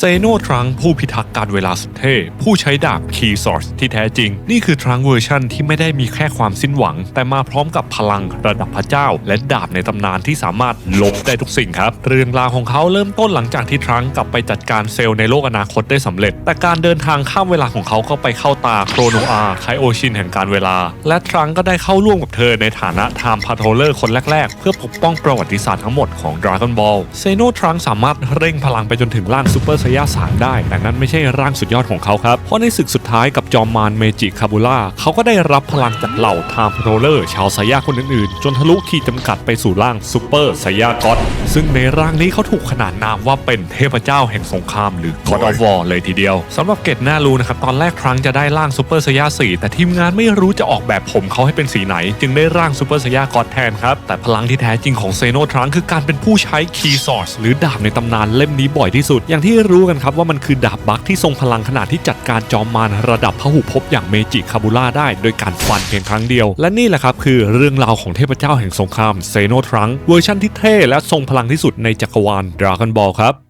เซโนทรังผู้พิทักษ์การเวลาสุดเท่ ผู้ใช้ดาบคีย์ซอร์สที่แท้จริง นี่คือทรังเวอร์ชันที่ไม่ได้มีแค่ความสิ้นหวัง แต่มาพร้อมกับพลังระดับพระเจ้า และดาบในตำนานที่สามารถลบได้ทุกสิ่งครับ เรื่องราวของเขาเริ่มต้นหลังจากที่ทรังกลับไปจัดการเซลล์ในโลกอนาคตได้สำเร็จ แต่การเดินทางข้ามเวลาของเขาก็ไปเข้าตาโครโนอาไคโอชินแห่งการเวลา และทรังก็ได้เข้าร่วมกับเธอในฐานะไทม์พาโทเลอร์คนแรกๆ เพื่อปกป้องประวัติศาสตร์ทั้งหมดของ Dragon Ball เซโนทรังสามารถเร่งพลังไปจนถึงร่างซูเปอร์ไซย่าสามได้ แต่นั้นไม่ใช่ร่างสุดยอดของเขาครับ เพราะในศึกสุดท้ายกับจอมมารเมจิคาบูล่าเขาก็ได้รับพลังจากเหล่าไทม์โทเลอร์ ชาวไซย่าคนอื่นๆ จนทะลุขีดจำกัดไปสู่ร่างซูเปอร์ไซยาก็อดซึ่งในร่างนี้เขาถูกขนานนามว่าเป็นเทพเจ้าแห่งสงครามหรือ God of War เลยทีเดียวสำหรับเกตน่ารู้นะครับตอนแรกครั้งจะได้ร่างซูเปอร์ไซย่า4แต่ทีมงานไม่รู้จะออกแบบผมเขาให้เป็นสีไหน จึงได้ร่างซูเปอร์ไซยาก็อดแทนครับแต่พลังที่แท้จริงของเซโนทรังคือการเป็นผู้ใช้คีย์ซอร์สหรือดาบในตำนานเล่มนี้บ่อยที่สุดอย่างที่รูู้กันครับว่ามันคือดาบบัคที่ทรงพลังขนาดที่จัดการจอมมารระดับพหุภพอย่างเมจิคาบูล่าได้ โดยการฟันเพียงครั้งเดียว และนี่แหละครับคือเรื่องราวของเทพเจ้าแห่งสงครามเซโนทรังเวอร์ชันที่เท่และทรงพลังที่สุดในจักรวาลดราก้อนบอลครับ